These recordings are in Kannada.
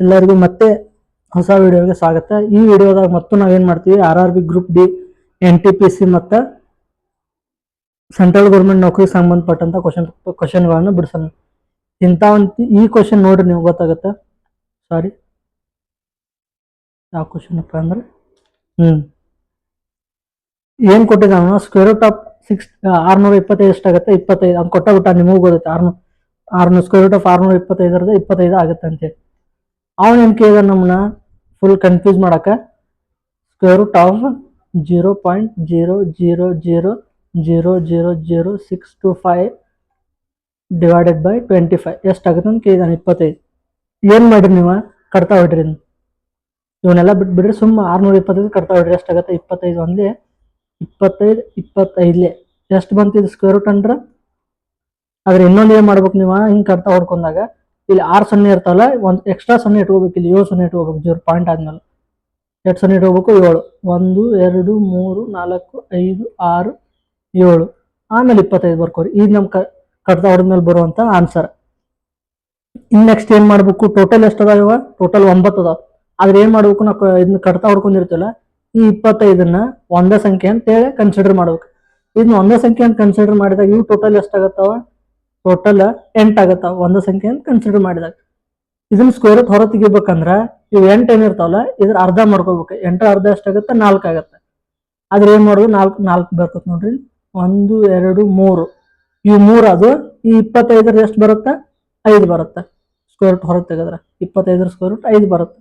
ಎಲ್ಲರಿಗೂ ಮತ್ತೆ ಹೊಸ ವಿಡಿಯೋಗೆ ಸ್ವಾಗತ. ಈ ವಿಡಿಯೋದಾಗ ಮತ್ತು ನಾವೇನು ಮಾಡ್ತೀವಿ R R B group D N T P C ಮತ್ತು ಸೆಂಟ್ರಲ್ ಗೌರ್ಮೆಂಟ್ ನೌಕರಿಗೆ ಸಂಬಂಧಪಟ್ಟಂಥ ಕ್ವಶನ್ ಕ್ವಶನ್ಗಳನ್ನು ಬಿಡಿಸೋಣ. ಇಂಥ ಒಂದು ಈ ಕ್ವಶನ್ ನೋಡ್ರಿ ನೀವು, ಗೊತ್ತಾಗುತ್ತೆ? ಸಾರಿ ಯಾವ ಕ್ವಶನ್ ಅಪ್ಪ ಅಂದ್ರೆ? ಹ್ಮ್. ಏನು ಕೊಟ್ಟಿದ್ದಾನ ಸ್ಕ್ವೇರ್ ರೂಟ್ ಆಫ್ ಸಿಕ್ಸ್ ಆರ್ನೂರ ಇಪ್ಪತ್ತೈದು ಎಷ್ಟಾಗುತ್ತೆ ಇಪ್ಪತ್ತೈದು. ಅದು ಕೊಟ್ಟ ಬಿಟ್ಟ ನಿಮಗೂ ಗೊತ್ತೈತೆ. ಆರ್ನೂರು ಆರ್ನೂರು ಸ್ಕ್ವೇರ್ ರೂಟ್ ಆಫ್ ಆರ್ನೂರ ಇಪ್ಪತ್ತೈದರದ ಇಪ್ಪತ್ತೈದು ಆಗುತ್ತೆ ಅಂತೇಳಿ ಅವನು ಏನು ಕೇಳಿದ ನಮ್ಮನ್ನ? ಫುಲ್ ಕನ್ಫ್ಯೂಸ್ ಮಾಡಕ್ಕೆ square root of zero point zero zero zero zero zero zero six two five divided by twenty five ಎಷ್ಟಾಗುತ್ತೆ ಅಂತ ಕೇಳಿದಾನೆ, ಇಪ್ಪತ್ತೈದು. ಏನು ಮಾಡಿರಿ ನೀವು? ಕಟ್ತಾ ಹೊಡ್ರಿ. ಇವನ್ನೆಲ್ಲ ಬಿಟ್ಬಿಡ್ರಿ ಸುಮ್ಮ ಆರ್ನೂರ ಇಪ್ಪತ್ತೈದು ಕಟ್ತಾ ಹೊಡ್ರಿ ಎಷ್ಟಾಗುತ್ತೆ ಇಪ್ಪತ್ತೈದು ಒಂದೇ ಇಪ್ಪತ್ತೈದು, ಇಪ್ಪತ್ತೈದಲೇ. ಎಷ್ಟು ಬಂತು ಇದು ಸ್ಕ್ವೇರ್ ರೂಟ್ ಅಂದ್ರೆ? ಆದ್ರೆ ಇನ್ನೊಂದು ಏನು ಮಾಡ್ಬೇಕು ನೀವು? ಹಿಂಗೆ ಕಟ್ತಾ ಹೊಡ್ಕೊಂಡಾಗ ಇಲ್ಲಿ ಆರು ಸೊನ್ನೆ ಇರ್ತಾವಲ್ಲ, ಒಂದು ಎಕ್ಸ್ಟ್ರಾ ಸೊನ್ನೆ ಇಟ್ಕೋಬೇಕು, ಇಲ್ಲಿ ಏಳು ಸೊನ್ನೆ ಇಟ್ಕೋಬೇಕು, ಜೀರೋ ಪಾಯಿಂಟ್ ಆದ್ಮೇಲೆ. ಎಷ್ಟು ಸೊನ್ನೆ ಇಟ್ಕೋಬೇಕು? ಏಳು. ಒಂದು, ಎರಡು, ಮೂರು, ನಾಲ್ಕು, ಐದು, ಆರು, ಏಳು. ಆಮೇಲೆ ಇಪ್ಪತ್ತೈದು ಬರ್ಕೋರಿ. ಈಗ ನಮ್ಮ ಕ ಕಟ್ತಾ ಹೊಡೆದ್ಮೇಲೆ ಬರುವಂಥ ಆನ್ಸರ್ ಇನ್ನು ನೆಕ್ಸ್ಟ್ ಏನು ಮಾಡಬೇಕು? ಟೋಟಲ್ ಎಷ್ಟು ಅದಾವ ಇವ? ಟೋಟಲ್ ಒಂಬತ್ತು ಅದಾವ. ಆದ್ರೆ ಏನು ಮಾಡ್ಬೇಕು? ನಾವು ಇದನ್ನ ಕಟ್ತಾ ಹೊಡ್ಕೊಂಡಿರ್ತೀವಲ್ಲ, ಈ ಇಪ್ಪತ್ತೈದನ್ನ ಒಂದೇ ಸಂಖ್ಯೆ ಅಂತ ಹೇಳಿ ಕನ್ಸಿಡರ್ ಮಾಡ್ಬೇಕು. ಇದನ್ನ ಒಂದೇ ಸಂಖ್ಯೆ ಅಂತ ಕನ್ಸಿಡರ್ ಮಾಡಿದಾಗ ಇವು ಟೋಟಲ್ ಎಷ್ಟಾಗತ್ತಾವ ಟೋಟಲ್ ಎಂಟು ಆಗತ್ತ, ಒಂದು ಸಂಖ್ಯೆ ಅಂತ ಕನ್ಸಿಡರ್ ಮಾಡಿದಾಗ. ಇದನ್ನ ಸ್ಕ್ವೇರ್ ಹೊರ ತೆಗಿಬೇಕಂದ್ರ ಇವು ಎಂಟು ಏನಿರ್ತಾವಲ್ಲ ಇದ್ರ ಅರ್ಧ ಮಾಡ್ಕೋಬೇಕು. ಎಂಟರ ಅರ್ಧ ಎಷ್ಟಾಗತ್ತೆ ನಾಲ್ಕು ಆಗತ್ತೆ. ಆದ್ರೆ ಏನ್ ಮಾಡೋದು? ನಾಲ್ಕು ನಾಲ್ಕು ಬರ್ತದೆ ನೋಡ್ರಿ. ಒಂದು, ಎರಡು, ಮೂರು. ಇವು ಮೂರು ಅದು ಈ ಇಪ್ಪತ್ತೈದರ ಎಷ್ಟು ಬರುತ್ತೆ? ಐದು ಬರುತ್ತೆ. ಸ್ಕ್ವೇರ್ ರೂಟ್ ಹೊರಗೆ ತೆಗೆದ್ರೆ ಇಪ್ಪತ್ತೈದರ ಸ್ಕ್ವೇರ್ ರೂಟ್ ಐದು ಬರುತ್ತೆ.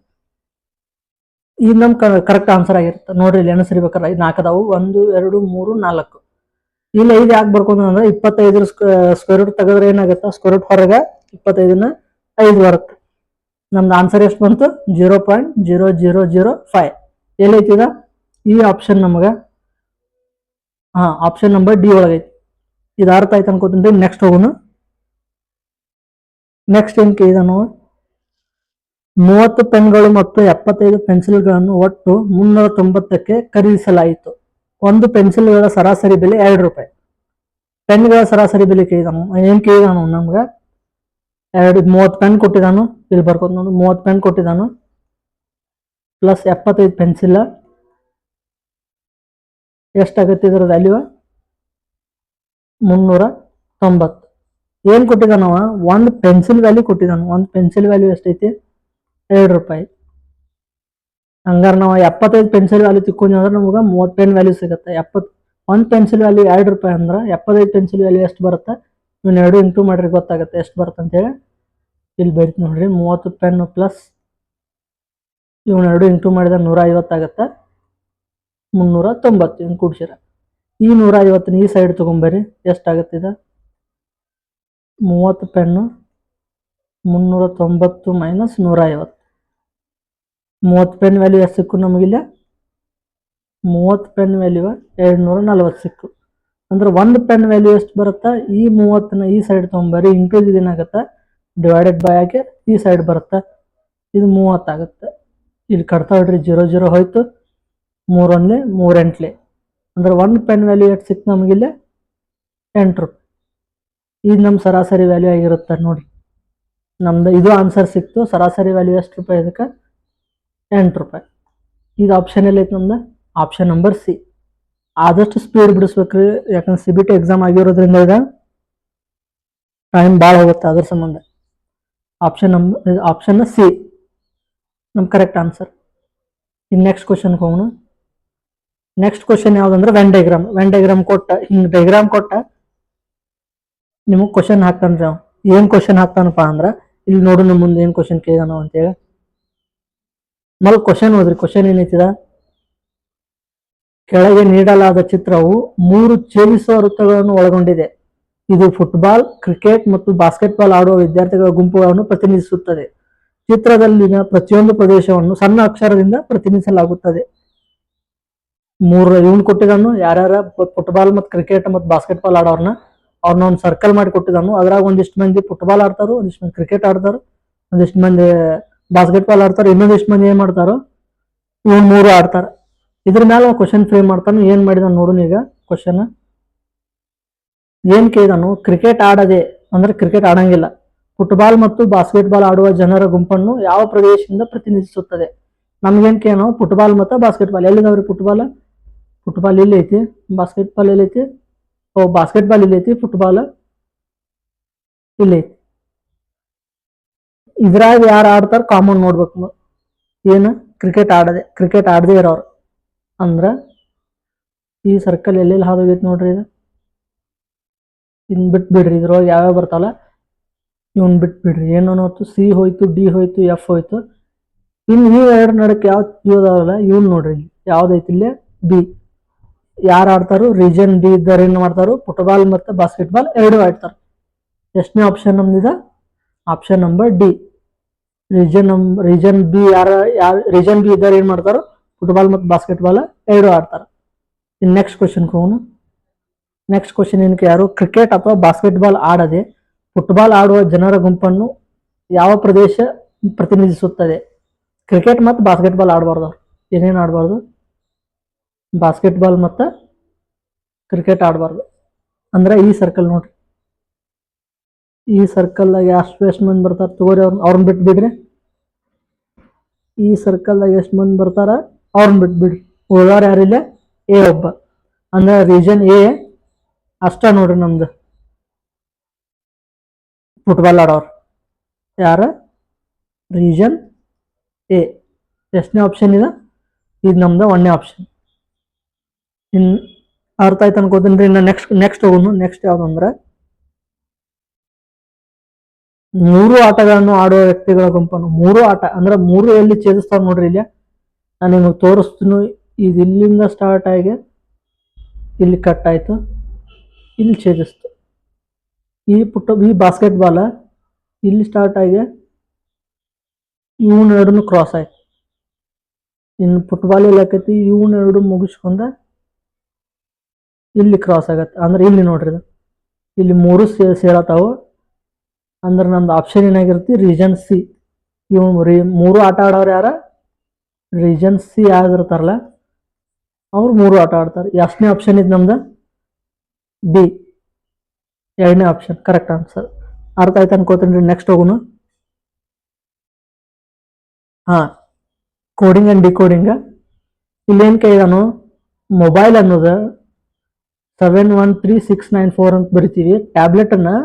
ಇದು ನಮ್ ಕರೆಕ್ಟ್ ಆನ್ಸರ್ ಆಗಿರುತ್ತೆ. ನೋಡ್ರಿ ಇಲ್ಲಿ ಎಣಸಿರ್ಬೇಕಾದ್ರೆ ಇದು ನಾಲ್ಕು ಅದಾವು. ಒಂದು, ಎರಡು, ಮೂರು, ನಾಲ್ಕು. ಇಲ್ಲಿ ಐದು ಯಾಕೆ ಬರ್ಕೊಂಡು ಅಂದ್ರೆ ಇಪ್ಪತ್ತೈದರ ಸ್ಕ್ವೇರ್ ರೂಟ್ ತೆಗೆದ್ರೆ ಏನಾಗುತ್ತೆ? ಸ್ಕ್ವೇರ್ ರೂಟ್ ಹೊರಗೆ ಇಪ್ಪತ್ತೈದನ್ನ ಐದು ಬರುತ್ತೆ. ನಮ್ದು ಆನ್ಸರ್ ಎಷ್ಟು ಬಂತು? Zero point zero zero zero five ಎಲ್ಲೈತಿದ ಈ ಆಪ್ಷನ್ ನಮಗೆ, ಹಾಂ ಆಪ್ಷನ್ ನಂಬರ್ ಡಿ ಒಳಗೈತಿ ಇದು ಅರ್ಥ ಆಯ್ತು ಅನ್ಕೋತೀನಿ. ನೆಕ್ಸ್ಟ್ ಹೋಗೋಣ. ನೆಕ್ಸ್ಟ್ ಏನ್ ಕೇಳಿದನು ಮೂವತ್ತು ಪೆನ್ಗಳು ಮತ್ತು ಎಪ್ಪತ್ತೈದು ಪೆನ್ಸಿಲ್ಗಳನ್ನು ಒಟ್ಟು ಮುನ್ನೂರ ತೊಂಬತ್ತಕ್ಕೆ ಖರೀದಿಸಲಾಯಿತು. ಒಂದು ಪೆನ್ಸಿಲ್ಗಳ ಸರಾಸರಿ ಬೆಲೆ ಎರಡು ರೂಪಾಯಿ. ಪೆನ್ಗಳ ಸರಾಸರಿ ಬೆಲೆ ಕೇಳಿದನು. ಏನು ಕೇಳಿದಾನು ನಮ್ಗೆ? ಎರಡು, ಮೂವತ್ತು ಪೆನ್ ಕೊಟ್ಟಿದ್ದಾನು ಇಲ್ಲಿ ಬರ್ಕೋತ ನೋಡು, ಮೂವತ್ತು ಪೆನ್ ಕೊಟ್ಟಿದ್ದಾನು ಪ್ಲಸ್ ಎಪ್ಪತ್ತೈದು ಪೆನ್ಸಿಲ್. ಎಷ್ಟಾಗುತ್ತೆ ಇದರ ವ್ಯಾಲ್ಯೂ? ಮುನ್ನೂರ ತೊಂಬತ್ತು. ಏನು ಕೊಟ್ಟಿದ್ದಾನವ ಒಂದು ಪೆನ್ಸಿಲ್ ವ್ಯಾಲ್ಯೂ ಕೊಟ್ಟಿದಾನು. ಒಂದು ಪೆನ್ಸಿಲ್ ವ್ಯಾಲ್ಯೂ ಎಷ್ಟೈತಿ? ಎರಡು ರೂಪಾಯಿ. ಹಂಗಾರ ನಾವು ಎಪ್ಪತ್ತೈದು ಪೆನ್ಸಿಲ್ ವ್ಯಾಲ್ಯೂ ತಿಕ್ಕೊಂಡ್ವಿ ಅಂದ್ರೆ ನಮ್ಗೆ ಮೂವತ್ತು ಪೆನ್ ವ್ಯಾಲ್ಯೂ ಸಿಗುತ್ತೆ. ಎಪ್ಪತ್ತು, ಒಂದು ಪೆನ್ಸಿಲ್ ವ್ಯಾಲ್ಯೂ ಎರಡು ರೂಪಾಯಿ ಅಂದ್ರೆ ಎಪ್ಪತ್ತೈದು ಪೆನ್ಸಿಲ್ ವ್ಯಾಲ್ಯೂ ಎಷ್ಟು ಬರುತ್ತೆ? ನೀವು ಎರಡು ಇಂಟು ಮಾಡ್ರಿ ಗೊತ್ತಾಗುತ್ತೆ ಎಷ್ಟು ಬರುತ್ತೆ ಅಂತೇಳಿ ಇಲ್ಲಿ ಬೈತು ನೋಡ್ರಿ, ಮೂವತ್ತು ಪೆನ್ನು ಪ್ಲಸ್ ಇವನ್ನ ಎರಡು ಇಂಟು ಮಾಡಿದ್ರೆ ನೂರ ಐವತ್ತಾಗತ್ತೆ ಮುನ್ನೂರ ತೊಂಬತ್ತು ಹಿಂಗೆ ಕೂಡ್ಸಿರ. ಈ ನೂರ ಐವತ್ತನ್ನ ಈ ಸೈಡ್ ತೊಗೊಂಬರ್ರಿ ಇದು? ಮೂವತ್ತು ಪೆನ್ನು ಮುನ್ನೂರ ತೊಂಬತ್ತು ಮೈನಸ್ ನೂರ ಐವತ್ತು ಮೂವತ್ತು ಪೆನ್ ವ್ಯಾಲ್ಯೂ ಎಷ್ಟು ಸಿಕ್ಕು ನಮಗಿಲ್ಲ ಮೂವತ್ತು ಪೆನ್ ವ್ಯಾಲ್ಯೂ ಎರಡು ನೂರ ನಲ್ವತ್ತು ಸಿಕ್ಕು. ಅಂದ್ರೆ ಒಂದು ಪೆನ್ ವ್ಯಾಲ್ಯೂ ಎಷ್ಟು ಬರುತ್ತಾ? ಈ ಮೂವತ್ತನ್ನ ಈ ಸೈಡ್ ತೊಗೊಂಬರಿ ಇಂಟು ಇದೇನಾಗುತ್ತೆ ಡಿವೈಡೆಡ್ ಬೈ ಆಗಿ ಈ ಸೈಡ್ ಬರುತ್ತೆ? ಇದು ಮೂವತ್ತಾಗುತ್ತೆ ಇಲ್ಲಿ ಕಟ್ತಾ ಹೊಡ್ರಿ ಜೀರೋ ಜೀರೋ ಹೋಯ್ತು. ಮೂರು ಮೂರೆಂಟ್ಲೆ ಅಂದ್ರೆ ಒಂದು ಪೆನ್ ವ್ಯಾಲ್ಯೂ ಎಷ್ಟು ಸಿಕ್ತು ನಮಗಿಲ್ಲ ಎಂಟು ರೂಪಾಯಿ. ಇದು ನಮ್ಮ ಸರಾಸರಿ ವ್ಯಾಲ್ಯೂ ಆಗಿರುತ್ತೆ ನೋಡಿ ನಮ್ದು ಇದು ಆನ್ಸರ್ ಸಿಕ್ತು, ಸರಾಸರಿ ವ್ಯಾಲ್ಯೂ ಎಷ್ಟು ರೂಪಾಯಿ ಇದಕ್ಕೆ? ಎಂಟು ರೂಪಾಯಿ. ಇದು ಆಪ್ಷನ್ ಎಲ್ಲೈತೆ ನಮ್ದು? ಆಪ್ಷನ್ ನಂಬರ್ ಸಿ ಆದಷ್ಟು ಸ್ಪೀಡ್ ಬಿಡಿಸ್ಬೇಕ್ರಿ. ಯಾಕಂದ್ರೆ ಸಿ ಬಿ ಟಿ ಎಕ್ಸಾಮ್ ಆಗಿರೋದ್ರಿಂದ ಈಗ ಟೈಮ್ ಭಾಳ ಹೋಗುತ್ತೆ ಅದ್ರ ಸಂಬಂಧ. ಆಪ್ಷನ್ ನಂಬರ್ ಆಪ್ಷನ್ ಸಿ ನಮ್ಮ ಕರೆಕ್ಟ್ ಆನ್ಸರ್ ಇನ್ನು ನೆಕ್ಸ್ಟ್ ಕ್ವಶನ್ಗೆ ಹೋಗೋಣ. ನೆಕ್ಸ್ಟ್ ಕ್ವಶನ್ ಯಾವುದಂದ್ರೆ ವೆನ್ ಡೈಗ್ರಾಮ್ ವೆನ್ ಡೈಗ್ರಾಮ್ ಕೊಟ್ಟ, ಹಿಂಗೆ ಡೈಗ್ರಾಮ್ ಕೊಟ್ಟ ನಿಮಗೆ ಕ್ವಶನ್ ಹಾಕ್ತಾನ್ರಿ ಏನು ಕ್ವಶನ್ ಹಾಕ್ತಾನಪ್ಪ ಅಂದ್ರೆ, ಇಲ್ಲಿ ನೋಡು ನಮ್ಮ ಮುಂದೆ ಏನು ಕ್ವಶನ್ ಕೇಳಿದಾನ ಅಂತೇಳಿ. ಮೊದಲು ಕ್ವಶನ್ ಓದ್ರಿ. ಕ್ವಶನ್ ಏನೈತಿದ? ಕೆಳಗೆ ನೀಡಲಾದ ಚಿತ್ರವು ಮೂರು ಛೇದಿಸುವ ವೃತ್ತಗಳನ್ನು ಒಳಗೊಂಡಿದೆ. ಇದು ಫುಟ್ಬಾಲ್ ಕ್ರಿಕೆಟ್ ಮತ್ತು ಬಾಸ್ಕೆಟ್ಬಾಲ್ ಆಡುವ ವಿದ್ಯಾರ್ಥಿಗಳ ಗುಂಪುಗಳನ್ನು ಪ್ರತಿನಿಧಿಸುತ್ತದೆ. ಚಿತ್ರದಲ್ಲಿನ ಪ್ರತಿಯೊಂದು ಪ್ರದೇಶವನ್ನು ಸಣ್ಣ ಅಕ್ಷರದಿಂದ ಪ್ರತಿನಿಧಿಸಲಾಗುತ್ತದೆ. ಮೂರು ಇವನ್ ಕೊಟ್ಟಿದ್ದಾನು ಯಾರ್ಯಾರ ಫುಟ್ಬಾಲ್ ಮತ್ತು ಕ್ರಿಕೆಟ್ ಮತ್ತು ಬಾಸ್ಕೆಟ್ಬಾಲ್ ಆಡೋರ್ನ ಅವ್ರನ್ನ ಒಂದು ಸರ್ಕಲ್ ಮಾಡಿ ಕೊಟ್ಟಿದ್ದಾನು ಅದ್ರಾಗ ಒಂದಿಷ್ಟು ಮಂದಿ ಫುಟ್ಬಾಲ್ ಆಡ್ತಾರೋ, ಒಂದಿಷ್ಟು ಮಂದಿ ಕ್ರಿಕೆಟ್ ಆಡ್ತಾರೋ, ಒಂದಿಷ್ಟು ಮಂದಿ ಬಾಸ್ಕೆಟ್ಬಾಲ್ ಇನ್ನೊಂದು ಇನ್ನೊಂದಿಷ್ಟು ಮಂದಿ ಏನ್ ಮಾಡ್ತಾರೋ, ಇವನ್ ಮೂರು ಆಡ್ತಾರೆ. ಇದ್ರ ಮೇಲೆ ಕ್ವಶನ್ ಫ್ರೇಮ್ ಮಾಡ್ತಾನೆ, ಏನ್ ಮಾಡಿದ ನೋಡುನ್ ಈಗ ಕ್ವಶನ್ ಏನ್ ಕೇಳಿದಾನು ಕ್ರಿಕೆಟ್ ಆಡದೆ, ಅಂದ್ರೆ ಕ್ರಿಕೆಟ್ ಆಡಂಗಿಲ್ಲ. ಫುಟ್ಬಾಲ್ ಮತ್ತು ಬಾಸ್ಕೆಟ್ಬಾಲ್ ಆಡುವ ಜನರ ಗುಂಪನ್ನು ಯಾವ ಪ್ರದೇಶದಿಂದ ಪ್ರತಿನಿಧಿಸುತ್ತದೆ? ನಮ್ಗೇನ್ ಕೇಳೋ ಫುಟ್ಬಾಲ್ ಮತ್ತು ಬಾಸ್ಕೆಟ್ಬಾಲ್ ಎಲ್ಲಿದಾವ್ರಿ ಫುಟ್ಬಾಲ್ ಫುಟ್ಬಾಲ್ ಇಲ್ಲಿ ಐತಿ. ಬಾಸ್ಕೆಟ್ಬಾಲ್ ಎಲ್ಲೈತಿ ಓ ಬಾಸ್ಕೆಟ್ಬಾಲ್ ಇಲ್ಲಿ ಐತಿ ಫುಟ್ಬಾಲ್ ಇಲ್ಲಿ ಐತಿ. ಇದ್ರಾಗ ಯಾರು ಆಡ್ತಾರ ಕಾಮನ್ ನೋಡ್ಬೇಕು ಏನು? ಕ್ರಿಕೆಟ್ ಆಡದೆ ಕ್ರಿಕೆಟ್ ಆಡದೇ ಇರೋರು. ಅಂದ್ರೆ ಈ ಸರ್ಕಲ್ ಎಲ್ಲೆಲ್ಲಿ ಹಾದೋಗೈತೆ ನೋಡ್ರಿ ಇದು? ಇನ್ ಬಿಟ್ಟು ಬಿಡ್ರಿ ಇದ್ರೊಳಗೆ ಯಾವ್ಯಾವ ಬರ್ತಾವಲ್ಲ, ಇವನ್ ಬಿಟ್ಟು ಬಿಡ್ರಿ ಏನು ಸಿ ಹೋಯ್ತು, ಡಿ ಹೋಯ್ತು, ಎಫ್ ಹೋಯ್ತು. ಇನ್ನು ಈ ಎರಡು ನಡಕ್ಕೆ ಯಾವ ಇದಾವಲ್ಲ ಇವ್ನ ನೋಡ್ರಿ. ಯಾವ್ದೈತಿ ಇಲ್ಲೇ? ಬಿ. ಯಾರು ಆಡ್ತಾರೋ? ರೀಜನ್ ಬಿ ಇದ್ದಾರೆ ಏನು ಮಾಡ್ತಾರೋ? ಫುಟ್ಬಾಲ್ ಮತ್ತು ಬಾಸ್ಕೆಟ್ಬಾಲ್ ಎರಡು ಆಡ್ತಾರ. ಎಷ್ಟನೇ option ನಮ್ದಿದ? Option number D. Region region B ಯಾರ, ಯಾರು ರೀಜನ್ ಬಿ ಇದ್ದಾರೆ ಏನು ಮಾಡ್ತಾರೋ ಫುಟ್ಬಾಲ್ ಮತ್ತು ಬಾಸ್ಕೆಟ್ಬಾಲ್ ಎರಡು ಆಡ್ತಾರೆ. ಇನ್ ನೆಕ್ಸ್ಟ್ ಕ್ವಶನ್ ಹೋಗೋಣ. ನೆಕ್ಸ್ಟ್ ಕ್ವಶನ್ ಏನಕ್ಕೆ ಯಾರು? ಕ್ರಿಕೆಟ್ ಅಥವಾ ಬಾಸ್ಕೆಟ್ಬಾಲ್ ಆಡದೆ ಫುಟ್ಬಾಲ್ ಆಡುವ ಜನರ ಗುಂಪನ್ನು ಯಾವ ಪ್ರದೇಶ ಪ್ರತಿನಿಧಿಸುತ್ತದೆ? ಕ್ರಿಕೆಟ್ ಮತ್ತು ಬಾಸ್ಕೆಟ್ಬಾಲ್ ಆಡಬಾರ್ದು ಏನೇನು ಆಡಬಾರ್ದು? ಬಾಸ್ಕೆಟ್ಬಾಲ್ ಮತ್ತು ಕ್ರಿಕೆಟ್ ಆಡಬಾರ್ದು. ಅಂದ್ರೆ ಈ ಸರ್ಕಲ್ ನೋಡ್ರಿ. ಈ ಸರ್ಕಲ್ದಾಗ ಎಷ್ಟು ಎಷ್ಟು ಮಂದಿ ಬರ್ತಾರೆ ತಗೋರಿ ಅವ್ರನ್ನ ಅವ್ರನ್ನ ಬಿಟ್ಟು ಬಿಡ್ರಿ. ಈ ಸರ್ಕಲ್ದಾಗ ಎಷ್ಟು ಮಂದಿ ಬರ್ತಾರ ಅವ್ರನ್ನ ಬಿಟ್ಟು ಬಿಡ್ರಿ. ಉಳ್ದವ್ರು ಯಾರಿಲ್ಲ ಎ ಒಬ್ಬ. ಅಂದ್ರೆ ರೀಜನ್ ಎ ಅಷ್ಟ ನೋಡ್ರಿ ನಮ್ದು. ಫುಟ್ಬಾಲ್ ಆಡೋರು ಯಾರ? Region A. ಎಷ್ಟನೇ ಆಪ್ಷನ್ ಇದೆ? ಇದು ನಮ್ದು ಒಂದನೇ ಆಪ್ಷನ್ ಇನ್ ಅರ್ಥ ಆಯ್ತು ಅನ್ಕೋತೀನಿ ಇನ್ನು ನೆಕ್ಸ್ಟ್ ನೆಕ್ಸ್ಟ್ ಹೋಗೋನು ನೆಕ್ಸ್ಟ್ ಯಾವ್ದಂದ್ರೆ ಮೂರು ಆಟಗಳನ್ನು ಆಡುವ ವ್ಯಕ್ತಿಗಳ ಗುಂಪನ್ನು, ಮೂರು ಆಟ, ಅಂದ್ರೆ ಮೂರು ಎಲ್ಲಿ ಛೇದಿಸ್ತಾವ ನೋಡ್ರಿ ಇಲ್ಲಿ ನಾನು ನಿಮಗೆ ತೋರಿಸ್ತೀನಿ ಇದು ಇಲ್ಲಿಂದ ಸ್ಟಾರ್ಟ್ ಆಗಿ ಇಲ್ಲಿ ಕಟ್ ಆಯ್ತು, ಇಲ್ಲಿ ಛೇದಿಸ್ತು. ಈ ಪುಟ್ಟ, ಈ ಬಾಸ್ಕೆಟ್ ಬಾಲ ಇಲ್ಲಿ ಸ್ಟಾರ್ಟ್ ಆಗಿ ಇವನ್ ಎರಡನ್ನು ಕ್ರಾಸ್ ಆಯ್ತು. ಇನ್ನು ಫುಟ್ಬಾಲ್ ಎಲ್ಲ ಆಕೈತಿ? ಇವನ್ ಎರಡು ಮುಗಿಸ್ಕೊಂಡ ಇಲ್ಲಿ ಕ್ರಾಸ್ ಆಗತ್ತೆ. ಅಂದ್ರೆ ಇಲ್ಲಿ ನೋಡ್ರಿ ಇದು. ಇಲ್ಲಿ ಮೂರು ಸೇ ಸೇರತಾವು ಅಂದ್ರೆ ನಮ್ದು ಆಪ್ಷನ್ ಏನಾಗಿರುತ್ತೆ ರೀಜನ್ ಸಿ ಇವ್ ರೀ ಮೂರು ಆಟ ಆಡೋರು ಯಾರ? ರೀಜನ್ ಸಿ ಯಾರಿರ್ತಾರಲ್ಲ ಅವ್ರು ಮೂರು ಆಟ ಆಡ್ತಾರೆ. ಎಷ್ಟನೇ ಆಪ್ಷನ್ ಇದು ನಮ್ದು? ಬಿ ಎರಡನೇ ಆಪ್ಷನ್ ಕರೆಕ್ಟ್ ಆನ್ಸರ್ ಅರ್ಥ ಆಯ್ತು ಅನ್ಕೋತೀನಿ ನೆಕ್ಸ್ಟ್ ಹೋಗುನು. ಹಾಂ ಕೋಡಿಂಗ್ ಆ್ಯಂಡ್ ಡಿಕೋಡಿಂಗ್ ಇಲ್ಲೇನು ಕೇಳಿದಾನು? ಮೊಬೈಲ್ ಅನ್ನೋದು seven one three six nine four ಅಂತ ಬರಿತೀವಿ. ಟ್ಯಾಬ್ಲೆಟನ್ನು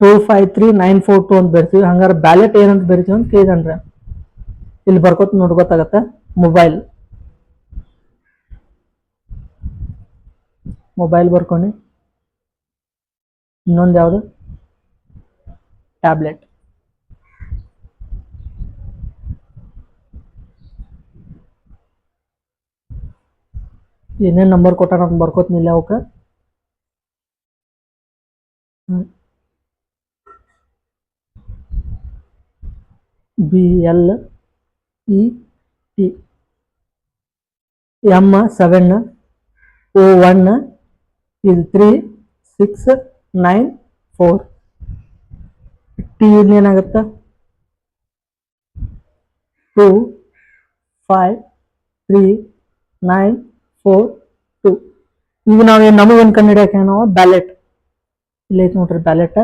two five three nine four two ಅಂತ ಬರಿತೀವಿ. ಹಂಗಾರೆ ಬ್ಯಾಲೆಟ್ ಏನಂತ ಬರಿತೀವಿ ಅಂತ ಕೇಳಿದನ್ರಿ ಇಲ್ಲಿ ಬರ್ಕೋತ ನೋಡಿ, ಗೊತ್ತಾಗತ್ತೆ? ಮೊಬೈಲ್ ಮೊಬೈಲ್ ಬರ್ಕೊಂಡು ಇನ್ನೊಂದು ಯಾವುದು? ಟ್ಯಾಬ್ಲೆಟ್ ಏನೇನು ನಂಬರ್ ಕೊಟ್ಟಾರ ಅಂತ ಬರ್ಕೋತಿನಿಲ್ಲ ಅವಕ್ಕೆ. B L E T M seven O one ಇದು three six nine four T ಏನಾಗುತ್ತೆ? Two five three nine four two ಈಗ ನಾವೇನು ನಮಗೇನು ಕಂಡುಹಿಡಿಯೋಕೆ ನಾವು ಬ್ಯಾಲೆಟ್ ಇಲ್ಲೈತೆ ನೋಡ್ರಿ ಬ್ಯಾಲೆಟ್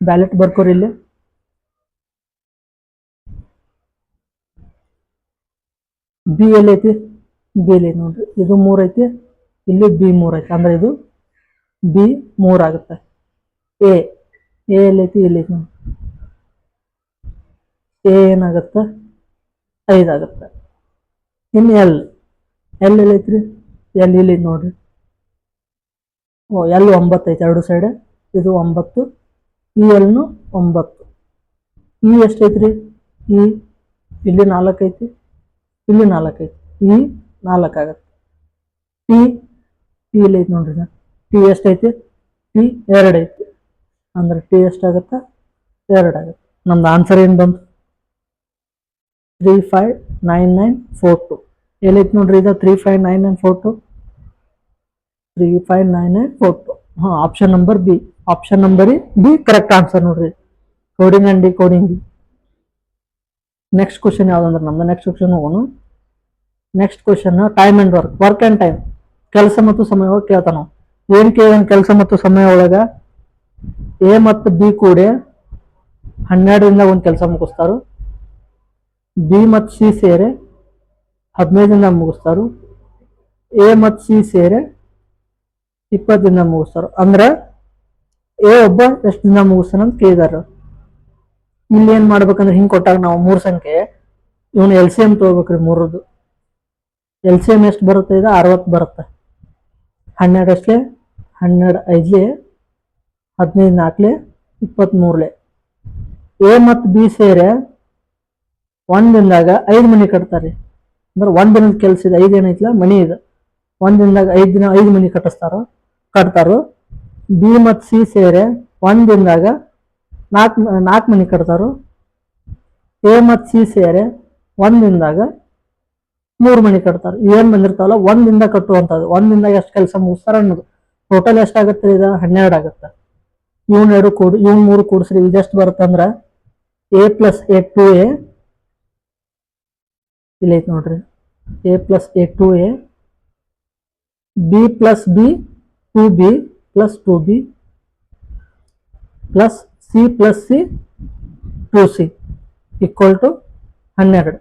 ಬ್ಯಾಲೆಟ್ ಬರ್ಕೋರಿ ಇಲ್ಲಿ. ಬಿ ಎಲ್ಲಿ ಐತಿ, ಬಿ ಎಲ್ಲಿ ನೋಡ್ರಿ. ಇದು ಮೂರು ಐತಿ, ಇಲ್ಲಿ ಬಿ ಮೂರು ಐತಿ. ಅಂದ್ರೆ ಇದು ಬಿ ಮೂರು ಆಗುತ್ತೆ. ಎ ಎ ಎಲ್ಲಿ ಐತಿ ಇಲ್ಲಿ ಐತಿ ಎ ಏನಾಗುತ್ತೆ? ಐದು ಆಗುತ್ತೆ. ಇನ್ನು ಎಲ್? ಎಲ್ ಎಲ್ಲಿ ಐತ್ರಿ? ಎಲ್ ಇಲ್ಲಿ ನೋಡ್ರಿ. ಓ, ಎಲ್ ಒಂಬತ್ತು ಐತೆ ಎರಡು ಸೈಡ್ ಇದು ಒಂಬತ್ತು ಇ ಎಲ್ನು ಒಂಬತ್ತು. ಇ ಎಷ್ಟೈತ್ರಿ ಈ, ಇಲ್ಲಿ ನಾಲ್ಕು ಐತಿ. ಇಲ್ಲಿ ನಾಲ್ಕು ಐತಿ. ಈ ನಾಲ್ಕಾಗತ್ತೆ ಟಿ ಟಿ ಇಲ್ಲಿ ಐತೆ ನೋಡ್ರಿ ಟಿ ಎಷ್ಟೈತಿ ಟಿ ಎರಡು ಐತಿ. ಅಂದ್ರೆ ಟಿ ಎಷ್ಟಾಗತ್ತೆ ಎರಡು ಆಗುತ್ತೆ. ನಮ್ದು ಆನ್ಸರ್ ಏನು ಬಂತು? Three five nine nine four two ಎಲ್ಲೈತೆ ನೋಡ್ರಿ ಇದು? Three five nine nine four two three five nine nine four two ಹಾಂ option number B option number B correct answer ನೋಡ್ರಿ. Coding and decoding next question ಯಾವ್ದಂದ್ರೆ ನಮ್ದು? ನೆಕ್ಸ್ಟ್ ಕ್ವಶನ್ ಹೋಗೋಣ. Next question time and work work and time ಕೆಲಸ ಮತ್ತು ಸಮಯ ಕೇಳ್ತಾನ ನಾವು ಏನ್ ಕೇಳ ಕೆಲಸ ಮತ್ತು ಸಮಯ ಒಳಗ? ಎ ಮತ್ತು ಬಿ ಕೂಡಿ ಹನ್ನೆರಡರಿಂದ ಒಂದು ಕೆಲಸ ಮುಗಿಸ್ತಾರು. ಬಿ ಮತ್ತು ಸಿ ಸೇರಿ ಹದಿನೈದರಿಂದ ಮುಗಿಸ್ತಾರು. ಎ ಮತ್ತು ಸಿ ಸೇರಿ ಇಪ್ಪತ್ತರಿಂದ ಮುಗಿಸ್ತಾರು. ಅಂದ್ರೆ ಎ ಒಬ್ಬ ಎಷ್ಟು ದಿನ ಮುಗಿಸ್ತಾನ ಅಂತ ಕೇಳಿದಾರ. ಇಲ್ಲಿ ಏನ್ ಮಾಡ್ಬೇಕಂದ್ರೆ ಹಿಂಗ್ ಕೊಟ್ಟಾಗ ನಾವು ಮೂರ್ ಸಂಖ್ಯೆ. ಇವನು ಎಲ್ ಸಿ ಎಂ ತಗೋಬೇಕ್ರಿ ಮೂರದ್ದು. ಎಲ್ ಸಿ ಎಂ ಎಷ್ಟು ಬರುತ್ತೆ ಇದು ಅರವತ್ತು ಬರುತ್ತೆ. ಹನ್ನೆರಡು ಅಷ್ಟೇ? ಹನ್ನೆರಡು ಐದ್ಲಿ? ಹದಿನೈದು ನಾಲ್ಕಲೆ ಇಪ್ಪತ್ತ್ಮೂರಲೆ ಎ ಮತ್ತು ಬಿ ಸೇರಿ ಒಂದು ದಿನದಾಗ ಐದು ಮನೆ ಕಟ್ತಾರೆ. ಅಂದ್ರೆ ಒಂದು ದಿನದ ಕೆಲಸ ಇದೆ. ಐದು ಏನೈತಿಲ್ಲ ಮನಿ ಇದೆ. ಒಂದು ದಿನದಾಗ ಐದು ದಿನ ಐದು ಮನೆ ಕಟ್ಟಿಸ್ತಾರೋ, ಕಟ್ತಾರೋ. ಬಿ ಮತ್ತು ಸಿ ಸೇರಿ ಒಂದು ದಿನದಾಗ ನಾಲ್ಕು ನಾಲ್ಕು ಮನೆ ಕಟ್ತಾರೋ. ಎ ಮತ್ತು ಸಿ ಸೇರಿ ಒಂದಿಂದಾಗ ಮೂರು ಮನೆ ಕಟ್ತಾರೆ. ಏನು ಬಂದಿರ್ತಾವಲ್ಲ ಒಂದಿಂದ ಕಟ್ಟುವಂಥದ್ದು. ಒಂದಿಂದ ಎಷ್ಟು ಕೆಲಸ ಮುಗಿಸ್ತಾರೆ ಅನ್ನೋದು. ಟೋಟಲ್ ಎಷ್ಟಾಗುತ್ತೆ ಇದು? ಹನ್ನೆರಡು ಆಗುತ್ತೆ. ಇವ್ನ ಎರಡು ಕೂಡಿ, ಇವನ್ ಮೂರು ಕೂಡಿಸ್ರಿ. ಇದೆಷ್ಟು ಬರುತ್ತೆ ಅಂದ್ರೆ A plus A two A, ಇಲ್ಲೈತೆ ನೋಡ್ರಿ. A plus A two A, B plus B two B plus two B plus C plus C two C equal to ಹನ್ನೆರಡು.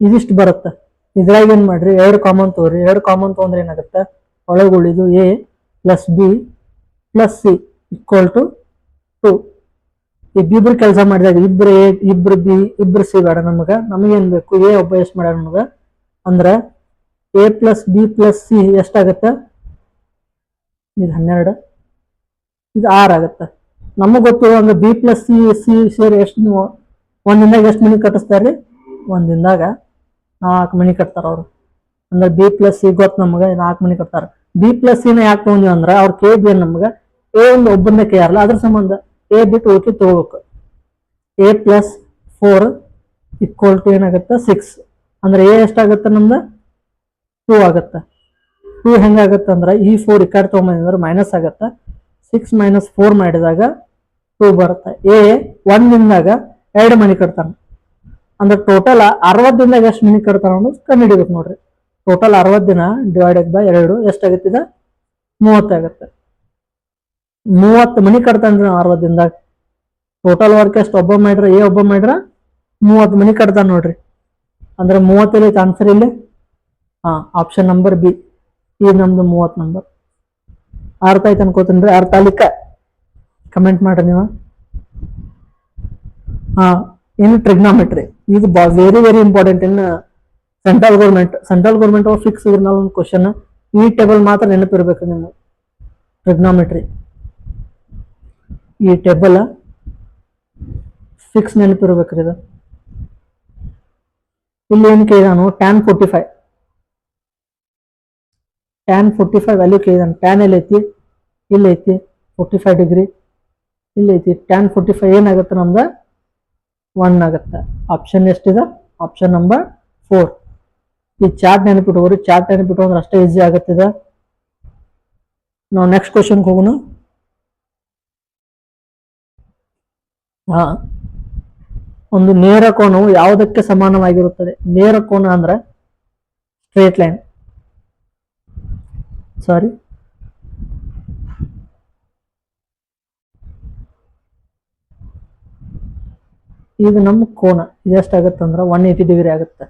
ಇದಿಷ್ಟು ಬರುತ್ತೆ. ಇದ್ರಾಗ ಏನು ಮಾಡಿರಿ? ಎರಡು ಕಾಮನ್ ತಗೋರಿ. ಎರಡು ಕಾಮನ್ ತೊಗೊಂಡ್ರೆ ಏನಾಗುತ್ತೆ? ಒಳಗೆ ಉಳಿದು A plus B plus C equal to two ಇಬ್ಬಿಬ್ರು ಕೆಲಸ ಮಾಡಿದಾಗ ಇಬ್ರು ಎ ಇಬ್ರು ಬಿ ಇಬ್ರು ಸಿ ಬೇಡ ನಮಗೆ. ನಮಗೇನು ಬೇಕು? ಎ ಒಬ್ಬ ಎಷ್ಟು ಮಾಡ್ಯಾರ ನಮಗೆ? ಅಂದ್ರೆ A plus B plus C ಎಷ್ಟಾಗತ್ತೆ ಇದು ಹನ್ನೆರಡು. ಇದು ಆರು ಆಗುತ್ತೆ. ನಮಗೆ ಗೊತ್ತು ಅಂದ್ರೆ ಬಿ ಪ್ಲಸ್ ಸಿ ಸಿ ಸೇರಿ ಎಷ್ಟು ನೀವು ಒಂದ್ ದಿನದಾಗ ಎಷ್ಟು ಮನಿ ಕಟ್ಟಿಸ್ತಾರ್ರಿ? ಒಂದ್ ದಿನದಾಗ ನಾಲ್ಕು ಮನಿ ಕಟ್ತಾರ ಅವ್ರು. ಅಂದ್ರೆ ಬಿ ಪ್ಲಸ್ ಸಿ ಗೊತ್ತು ನಮ್ಗೆ ನಾಲ್ಕು ಮನಿ ಕಟ್ತಾರೆ. ಬಿ ಪ್ಲಸ್ ಸಿನ ಯಾಕೆ ತಗೊಂಡ್ವಿ ಅಂದ್ರೆ ಅವ್ರು ಕೇಳಿದ್ವಿ ನಮ್ಗೆ ಎ ಒಂದು ಒಬ್ಬರನ್ನ ಕೇಳಲ್ಲ ಅದ್ರ ಸಂಬಂಧ ಎ ಬಿಟ್ಟು ಓಕೆ ತಗೋಬೇಕು. A plus four equal to ಏನಾಗುತ್ತೆ? ಸಿಕ್ಸ್ ಅಂದ್ರೆ ಎ ಎಷ್ಟಾಗುತ್ತೆ ನಮ್ದು? ಟೂ ಆಗುತ್ತೆ. ಟೂ ಹೆಂಗಾಗತ್ತೆ ಅಂದ್ರೆ ಈ ಫೋರ್ ಈ ಕಡೆ ತೊಗೊಂಬಂದ್ರೆ ಮೈನಸ್ ಆಗುತ್ತೆ. ಸಿಕ್ಸ್ ಮೈನಸ್ ಫೋರ್ ಮಾಡಿದಾಗ ಟೂ ಬರುತ್ತೆ. ಎ ಒಂದ್ ದಿನದಾಗ ಎರಡು ಮನಿ ಕಟ್ತಾನೆ. ಅಂದ್ರೆ ಟೋಟಲ್ ಅರವತ್ತು ದಿನದಾಗ ಎಷ್ಟು ಮನಿ ಕಟ್ತಾನ ಅನ್ನೋದು ಕಂಡು ಹಿಡಿಬೇಕು ನೋಡ್ರಿ. ಟೋಟಲ್ ಅರವತ್ತು ದಿನ ಡಿವೈಡೆಡ್ ಬೈ ಎರಡು ಎಷ್ಟಾಗುತ್ತಿದೆ ಮೂವತ್ತಾಗುತ್ತೆ ಮೂವತ್ತು ಮನಿ ಕಟ್ತಾನ್ರಿ ನಾವು ಅರವತ್ತು ದಿನದಾಗ. ಟೋಟಲ್ ವರ್ಕ್ ಎಷ್ಟು ಒಬ್ಬ ಮಾಡ್ರ ಎ ಒಬ್ಬ ಮಾಡ್ರ ಮೂವತ್ತು ಮನಿ ಕಟ್ತಾನ ನೋಡ್ರಿ. ಅಂದ್ರೆ ಮೂವತ್ತಲ್ಲಿ ಆನ್ಸರ್ ಇಲ್ಲಿ? ಹಾ ಆಪ್ಷನ್ ನಂಬರ್ ಬಿ ಈ ನಮ್ದು ಮೂವತ್ತು ನಂಬರ್ ಅರ್ಥ ಆಯ್ತು ಅನ್ಕೋತೀನಿ ಅರ್ಥ ಅಲ್ಲಿಕ್ಕ ಕಮೆಂಟ್ ಮಾಡ್ರಿ ನೀವು. ಹಾ, ಇನ್ನು ಟ್ರಿಗ್ನಾಮೆಟ್ರಿ ಇದು very very important in central government central government ಅವ್ರು ಫಿಕ್ಸ್ ಇದ್ರಲ್ಲ ಒಂದು ಕ್ವಶನ್ ಈ ಟೇಬಲ್ ಮಾತ್ರ ನೆನಪಿರ್ಬೇಕು ನೀವು ಟ್ರಿಗ್ನಾಮೆಟ್ರಿ ಈ ಟೇಬಲ್ ಫಿಕ್ಸ್ ನೆನಪಿರ್ಬೇಕ್ರಿ ಇದು. ಇಲ್ಲಿ ಏನು ಕೇಳಿದಾನು tan forty five tan forty five value ಕೇಳಿದಾನೆ. Tan ಎಲ್ಲೈತಿ? ಇಲ್ಲಿ ಐತಿ ಫೋರ್ಟಿ ಫೈವ್ ಡಿಗ್ರಿ ಇಲ್ಲಿ ಐತಿ. ಟ್ಯಾನ್ ಫೋರ್ಟಿ ಫೈವ್ ಏನಾಗುತ್ತೆ ನಮ್ದು ಒನ್ ಆಗುತ್ತೆ. ಆಪ್ಷನ್ ಎಷ್ಟಿದೆ? ಆಪ್ಷನ್ ನಂಬರ್ ಫೋರ್ ಈ ಚಾರ್ಟ್ ನೆನಪಿಟ್ಕೋರಿ ಚಾರ್ಟ್ ನೆನಪಿಟ್ಕೊಂಡ್ರೆ ಅಷ್ಟೇ ಈಸಿ ಆಗುತ್ತಿದೆ ನಾವು ನೆಕ್ಸ್ಟ್ ಕ್ವಶನ್ಗೆ ಹೋಗೋಣ. ಹಾ. ಒಂದು ನೇರ ಕೋನವು ಯಾವುದಕ್ಕೆ ಸಮಾನವಾಗಿರುತ್ತದೆ? ನೇರ ಕೋನ ಅಂದ್ರೆ ಸ್ಟ್ರೇಟ್ ಲೈನ್ ಸಾರಿ ಈಗ ನಮ್ಮ ಕೋನ ಇದೆಷ್ಟಾಗತ್ತೆ ಅಂದ್ರೆ ಒನ್ ಏಯ್ಟಿ ಡಿಗ್ರಿ ಆಗುತ್ತೆ.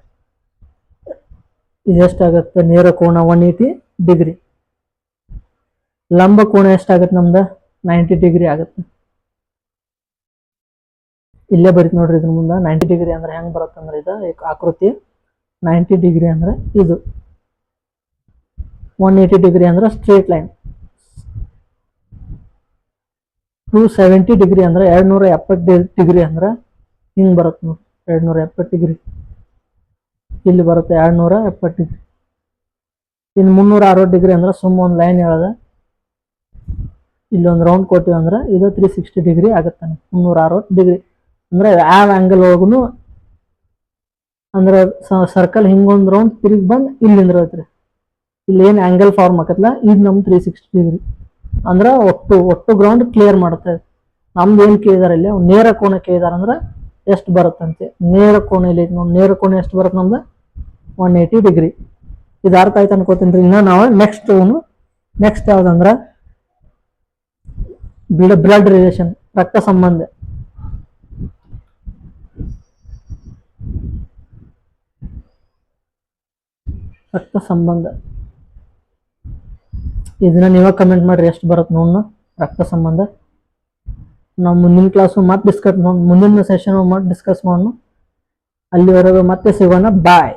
ಇದೆಷ್ಟಾಗತ್ತೆ? ನೇರ ಕೋನ ಒನ್ ಏಯ್ಟಿ ಡಿಗ್ರಿ ಲಂಬ ಕೋನ ಎಷ್ಟಾಗತ್ತೆ ನಮ್ದು? ನೈಂಟಿ ಡಿಗ್ರಿ ಆಗುತ್ತೆ. ಇಲ್ಲೇ ಬರೀತ್ ನೋಡ್ರಿ ಇದ್ರ ಮುಂದೆ. ನೈಂಟಿ ಡಿಗ್ರಿ ಅಂದ್ರೆ ಹೆಂಗ್ ಬರುತ್ತೆ ಅಂದ್ರೆ ಇದು ಆಕೃತಿ. ನೈಂಟಿ ಡಿಗ್ರಿ ಅಂದ್ರೆ ಇದು. ಒನ್ ಏಯ್ಟಿ ಡಿಗ್ರಿ ಅಂದ್ರೆ straight line two seventy degree ಅಂದ್ರೆ ಎರಡು ನೂರ ಎಪ್ಪತ್ತು ಡಿಗ್ರಿ ಅಂದ್ರೆ ಹಿಂಗೆ ಬರುತ್ತೆ ನೋಡಿ. ಎರಡು ನೂರ ಎಪ್ಪತ್ತು ಡಿಗ್ರಿ ಇಲ್ಲಿ ಬರುತ್ತೆ ಎರಡು ನೂರ ಎಪ್ಪತ್ತು ಡಿಗ್ರಿ ಇನ್ನು ಮುನ್ನೂರ ಅರವತ್ತು ಡಿಗ್ರಿ ಅಂದ್ರೆ ಸುಮ್ಮ ಒಂದು ಲೈನ್ ಹೇಳ್ದೆ. ಇಲ್ಲೊಂದು ರೌಂಡ್ ಕೊಟ್ಟಿವಿ ಅಂದ್ರೆ ಇದು ತ್ರೀ ಸಿಕ್ಸ್ಟಿ ಡಿಗ್ರಿ ಆಗುತ್ತೆ ಮುನ್ನೂರ ಅರವತ್ತು ಡಿಗ್ರಿ. ಅಂದ್ರೆ ಯಾವ ಆ್ಯಂಗಲ್ ಒಳಗೂ ಅಂದ್ರೆ ಸರ್ಕಲ್ ಹಿಂಗೊಂದು ರೌಂಡ್ ತಿರುಗಿ ಬಂದು ಇಲ್ಲಿ ನಿಂದ್ರತ್ರಿ ಇಲ್ಲಿ ಏನು ಆ್ಯಂಗಲ್ ಫಾರ್ಮ್ ಆಗತ್ತಲ್ಲ ಇದು ನಮ್ಮ ತ್ರೀ ಸಿಕ್ಸ್ಟಿ ಡಿಗ್ರಿ. ಅಂದ್ರೆ ಒಟ್ಟು ಒಟ್ಟು ಗ್ರೌಂಡ್ ಕ್ಲಿಯರ್ ಮಾಡುತ್ತೆ. ನಮ್ದು ಏನು ಕೇಳಿದಾರೆ ಇಲ್ಲಿ ನೇರ ಕೋಣ ಕೇಳಿದಾರೆ ಅಂದ್ರೆ ಎಷ್ಟು ಬರುತ್ತಂತೆ ನೇರ ಕೋಣ ಇಲ್ಲಿ ನೋಡಿ, ನೇರ ಕೋಣ ಎಷ್ಟು ಬರುತ್ತೆ ನಮ್ದು? ಒನ್ ಏಯ್ಟಿ ಡಿಗ್ರಿ ಇದು ಅರ್ಥ ಆಯ್ತು ಅನ್ಕೋತೀನಿ ರೀ. ಇನ್ನು ನಾವು ನೆಕ್ಸ್ಟ್ ನೆಕ್ಸ್ಟ್ ಯಾವುದಂದ್ರೆ ಬ್ಲಡ್ ಬ್ಲಡ್ ರಿಲೇಷನ್ ರಕ್ತ ಸಂಬಂಧ. ರಕ್ತ ಸಂಬಂಧ. ಇದನ್ನ ನೀವ ಕಮೆಂಟ್ ಮಾಡ್ರಿ, ಎಷ್ಟು ಬರುತ್ತೆ ನೋಡಿ ರಕ್ತ ಸಂಬಂಧ. ನಾವು ಮುಂದಿನ ಕ್ಲಾಸು ಮತ್ತೆ ಡಿಸ್ಕಸ್ ಮುಂದಿನ ಸೆಷನ್ ಮತ್ತೆ ಡಿಸ್ಕಸ್ ಮಾಡೋಣ. ಅಲ್ಲಿವರೆಗೂ ಮತ್ತೆ ಸಿಗೋಣ. ಬಾಯ್